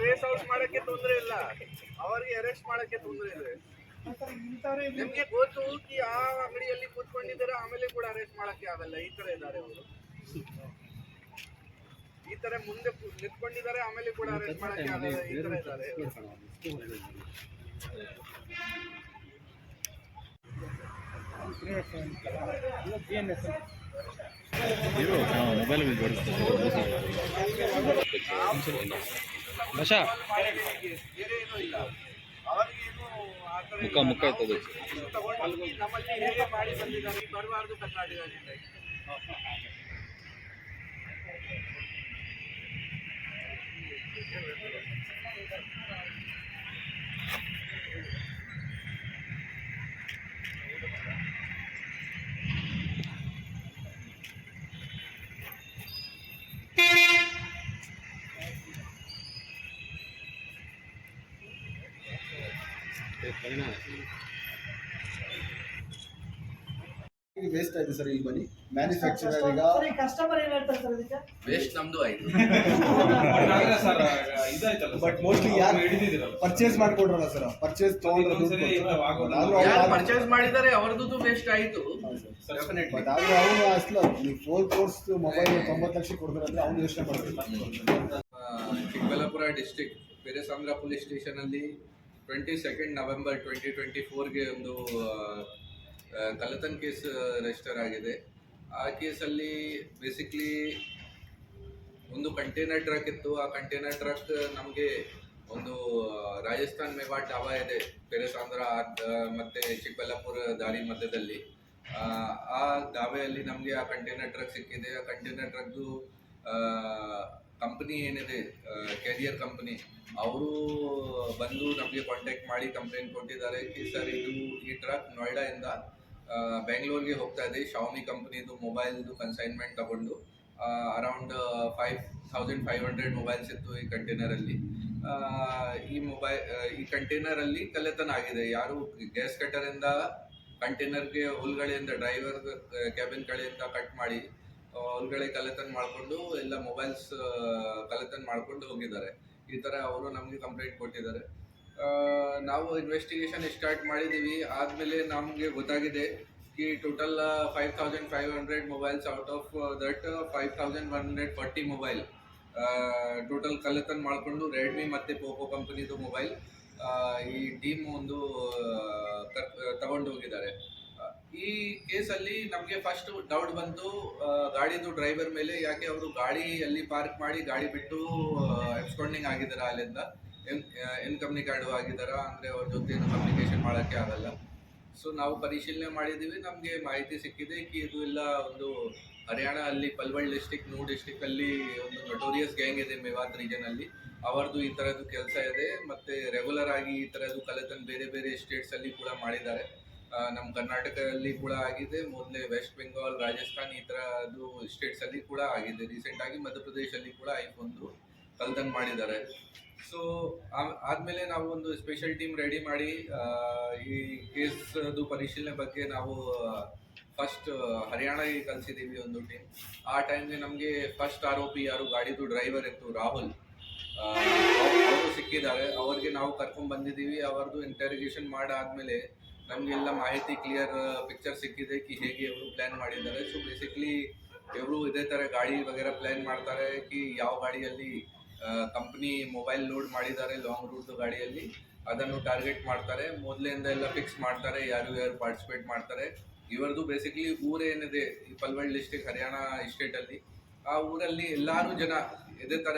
Case out ಮಾಡಕ್ಕೆ ತೊಂದರೆ ಇಲ್ಲ. ಅವರಿಗೆ ಅರೆಸ್ಟ್ ಮಾಡಕ್ಕೆ ತೊಂದರೆ ಇದೆ. ನಿಮ್ಗೆ ಗೊತ್ತು ಕಿ ಆ ಅಂಗಡಿಯಲ್ಲಿ ಕೂತ್ಕೊಂಡಿದ್ದಾರೆ ಆಮೇಲೆ ಕೂಡ ಅರೆಸ್ಟ್ ಮಾಡಕ್ಕೆ ಆಗಲ್ಲ. ಈ ತರ ಇದ್ದಾರೆ ಅವರು. ಈ ತರ ಮುಂದೆ ನಿಂತ್ಕೊಂಡಿದ್ದಾರೆ ಆಮೇಲೆ ಕೂಡ ಅರೆಸ್ಟ್ ಮಾಡಕ್ಕೆ ಆಗಲ್ಲ. ಈ ತರ ಇದ್ದಾರೆ ಇರು ಮೊಬೈಲ್ ಭಾಷಾ ಬೇರೆ ಏನೂ ಇಲ್ಲ ಅವರಿಗೇನು ಆ ತರ ಮುಖ ಮುಖ ಇರ್ತದೆ ತಗೊಂಡು ನಮ್ಮಲ್ಲಿ ಹೇಗೆ ಮಾಡಿ ವೇಸ್ಟ್ ಆಯ್ತು ಸರ್ ಇಲ್ಲಿ ಬನ್ನಿ. ಮ್ಯಾನುಫ್ಯಾಕ್ಚರ್ ಈಗ ಕಸ್ಟಮರ್ ಏನ್ ಹೇಳ್ತಾರೆ ಸರ್ ಇದಕ್ಕೆ? ವೇಸ್ಟ್ ನಮ್ದು ಆಯ್ತು. ಬಟ್ ಮೋಸ್ಟ್ಲಿ ಯಾರು ಪರ್ಚೇಸ್ ಮಾಡ್ಕೊಡ್ರಲ್ಲ ಸರ್ ಪರ್ಚೇಸ್ ತಗೊಂಡ್ರೆ ಯಾರು ಪರ್ಚೇಸ್ ಮಾಡಿದ್ದಾರೆ ಅವ್ರದ್ದು ವೇಸ್ಟ್ ಆಯ್ತು. ಬಟ್ ಆದ್ರೆ ಅವನು ಅಷ್ಟು ನೀವು ಫೋರ್ ಕೋರ್ಸ್ ಮೊಬೈಲ್ ತೊಂಬತ್ತು ಲಕ್ಷ ಕೊಡ್ತಾರೆ ಅಂದ್ರೆ ಅವ್ನು ಯೋಚನೆ ಮಾಡ್ಬೇಕು Chikkaballapur district Peresandra police station ಅಲ್ಲಿ twenty second November twenty twenty ಫೋರ್ಗೆ ಒಂದು ಕಲತನ್ ಕೇಸ್ ರಿಜಿಸ್ಟರ್ ಆಗಿದೆ. ಆ ಕೇಸಲ್ಲಿ ಬೇಸಿಕ್ಲಿ ಒಂದು ಕಂಟೈನರ್ ಟ್ರಕ್ ಇತ್ತು. ಆ ಕಂಟೈನರ್ ಟ್ರಕ್ ನಮಗೆ ಒಂದು ರಾಜಸ್ಥಾನ್ ಮೇವಾಡ್ ಡಾಬಾ ಇದೆ. ಪೆರೇಸಾಂದ್ರ ಮತ್ತು ಚಿಕ್ಕಬಳ್ಳಾಪುರ ದಾರಿ ಮಧ್ಯದಲ್ಲಿ. ಆ, ದಾವೆಯಲ್ಲಿ ನಮಗೆ ಆ ಕಂಟೈನರ್ ಟ್ರಕ್ ಸಿಕ್ಕಿದೆ. ಆ ಕಂಟೈನರ್ ಟ್ರಕ್ದು ಕಂಪನಿ ಏನಿದೆ ಕೆರಿಯರ್ ಕಂಪನಿ ಅವರು ಬಂದು ನಮಗೆ ಕಾಂಟ್ಯಾಕ್ಟ್ ಮಾಡಿ ಕಂಪ್ಲೇಂಟ್ ಕೊಟ್ಟಿದ್ದಾರೆ ಕಿ ಸರ್ ಇದು ಈ ಟ್ರಕ್ ನೋಯ್ಡಾಯಿಂದ ಬೆಂಗಳೂರಿಗೆ ಹೋಗ್ತಾ ಇದೆ. ಶಾವಮಿ ಕಂಪ್ನಿದು ಮೊಬೈಲ್ದು ಕನ್ಸೈನ್ಮೆಂಟ್ ತಗೊಂಡು around five thousand five hundred mobiles ಇತ್ತು ಈ ಕಂಟೈನರಲ್ಲಿ ಈ ಮೊಬೈಲ್ ಈ ಕಂಟೈನರಲ್ಲಿ ಕಲೆತನ ಆಗಿದೆ. ಯಾರು ಗ್ಯಾಸ್ ಕಟ್ಟರಿಂದ ಕಂಟೈನರ್ಗೆ ಹುಲ್ಗಳಿಂದ ಡ್ರೈವರ್ ಕ್ಯಾಬಿನ್ ಕಡೆಯಿಂದ ಕಟ್ ಮಾಡಿ ಒಳಗಡೆ ಕಲೆತನ ಮಾಡಿಕೊಂಡು, ಎಲ್ಲ ಮೊಬೈಲ್ಸ್ ಕಲೆತನ ಮಾಡ್ಕೊಂಡು ಹೋಗಿದ್ದಾರೆ. ಈ ಥರ ಅವರು ನಮಗೆ ಕಂಪ್ಲೇಂಟ್ ಕೊಟ್ಟಿದ್ದಾರೆ. ನಾವು ಇನ್ವೆಸ್ಟಿಗೇಷನ್ ಸ್ಟಾರ್ಟ್ ಮಾಡಿದ್ದೀವಿ. ಆದಮೇಲೆ ನಮಗೆ ಗೊತ್ತಾಗಿದೆ ಕಿ total five thousand five hundred mobiles out of that five thousand one hundred forty mobile total ಕಲೆತನ ಮಾಡಿಕೊಂಡು ರೆಡ್ಮಿ ಮತ್ತು ಪೋಕೋ ಕಂಪನಿದು ಮೊಬೈಲ್ ಈ ಟೀಮ್ ಒಂದು ತಗೊಂಡು ಹೋಗಿದ್ದಾರೆ. ಈ ಕೇಸಲ್ಲಿ ನಮಗೆ ಫಸ್ಟ್ ಡೌಟ್ ಬಂತು. ಗಾಡಿದು ಡ್ರೈವರ್ ಮೇಲೆ ಯಾಕೆ ಅವರು ಗಾಡಿ ಅಲ್ಲಿ ಪಾರ್ಕ್ ಮಾಡಿ ಗಾಡಿ ಬಿಟ್ಟು ಎಬ್ಸ್ಕೊಂಡಿಂಗ್ ಆಗಿದಾರ ಅಲ್ಲಿಂದ? ಕಮ್ಯುನಿಕಾಡು ಆಗಿದಾರ ಅಂದರೆ ಅವ್ರ ಜೊತೆ ಕಮ್ಯುನಿಕೇಶನ್ ಮಾಡೋಕ್ಕೆ ಆಗಲ್ಲ. ಸೊ ನಾವು ಪರಿಶೀಲನೆ ಮಾಡಿದ್ದೀವಿ ನಮಗೆ ಮಾಹಿತಿ ಸಿಕ್ಕಿದೆ ಕಿ, ಇದು ಎಲ್ಲ ಒಂದು ಹರಿಯಾಣ ಅಲ್ಲಿ ಪಲ್ವಳ್ ಡಿಸ್ಟಿಕ್ ನೂ ಡಿಸ್ಟಿಕ್ ಅಲ್ಲಿ ಒಂದು ನಟೋರಿಯಸ್ ಗ್ಯಾಂಗ್ ಇದೆ ಮೇವಾತ್ ರೀಜನ್ ಅಲ್ಲಿ. ಅವರದು ಈ ಥರದ್ದು ಕೆಲಸ ಇದೆ. ಮತ್ತೆ ರೆಗ್ಯುಲರ್ ಆಗಿ ಈ ಥರದ್ದು ಕಲೆತನ ಬೇರೆ ಬೇರೆ ಸ್ಟೇಟ್ಸ್ ಅಲ್ಲಿ ಕೂಡ ಮಾಡಿದ್ದಾರೆ. ನಮ್ಮ ಕರ್ನಾಟಕದಲ್ಲಿ ಕೂಡ ಆಗಿದೆ. ಮೊದಲೇ ವೆಸ್ಟ್ ಬೆಂಗಾಲ್ ರಾಜಸ್ಥಾನ್ ಈ ಸ್ಟೇಟ್ಸ್ ಅಲ್ಲಿ ಕೂಡ ಆಗಿದೆ. ರೀಸೆಂಟ್ ಆಗಿ ಮಧ್ಯಪ್ರದೇಶಲ್ಲಿ ಕೂಡ ಐಫೋನ್ದು ಕಲ್ತಂಗ್ ಮಾಡಿದ್ದಾರೆ. ಸೊ ಆದ್ಮೇಲೆ ನಾವು ಒಂದು ಸ್ಪೆಷಲ್ ಟೀಮ್ ರೆಡಿ ಮಾಡಿ ಈ ಕೇಸ್ದು ಪರಿಶೀಲನೆ ಬಗ್ಗೆ ನಾವು ಫಸ್ಟ್ ಹರಿಯಾಣಗೆ ಕಲ್ಸಿದೀವಿ ಒಂದು ಟೀಮ್ ಆ ಟೈಮ್ಗೆ ನಮಗೆ ಫಸ್ಟ್ ಆರೋಪಿ ಯಾರು? ಗಾಡಿದು ಡ್ರೈವರ್ ಇತ್ತು ರಾಹುಲ್. ಅವರು ಸಿಕ್ಕಿದ್ದಾರೆ. ಅವ್ರಿಗೆ ನಾವು ಕರ್ಕೊಂಡು ಬಂದಿದ್ದೀವಿ ಅವರದು ಇಂಟರಿಗೇಷನ್ ಮಾಡಾದ್ಮೇಲೆ ನಮಗೆಲ್ಲ ಮಾಹಿತಿ ಕ್ಲಿಯರ್ ಪಿಕ್ಚರ್ ಸಿಕ್ಕಿದೆ ಕಿ ಹೇಗೆ ಇವರು ಪ್ಲ್ಯಾನ್ ಮಾಡಿದ್ದಾರೆ. ಸೊ ಬೇಸಿಕ್ಲಿ ಇವರು ಇದೇ ಥರ ಗಾಡಿ ವಗೇರ ಪ್ಲ್ಯಾನ್ ಮಾಡ್ತಾರೆ ಕಿ ಯಾವ ಗಾಡಿಯಲ್ಲಿ ಕಂಪ್ನಿ ಮೊಬೈಲ್ ಲೋಡ್ ಮಾಡಿದ್ದಾರೆ ಲಾಂಗ್ ರೂಟ್ ಗಾಡಿಯಲ್ಲಿ, ಅದನ್ನು ಟಾರ್ಗೆಟ್ ಮಾಡ್ತಾರೆ. ಮೊದಲಿಂದ ಎಲ್ಲ ಫಿಕ್ಸ್ ಮಾಡ್ತಾರೆ, ಯಾರು ಯಾರು ಪಾರ್ಟಿಸಿಪೇಟ್ ಮಾಡ್ತಾರೆ. ಇವರದು ಬೇಸಿಕ್ಲಿ ಊರೇನಿದೆ ಈ ಪಲ್ವಲ್ ಡಿಸ್ಟಿಕ್ ಹರಿಯಾಣ ಸ್ಟೇಟಲ್ಲಿ ಆ ಊರಲ್ಲಿ ಎಲ್ಲರೂ ಜನ ಇದೇ ಥರ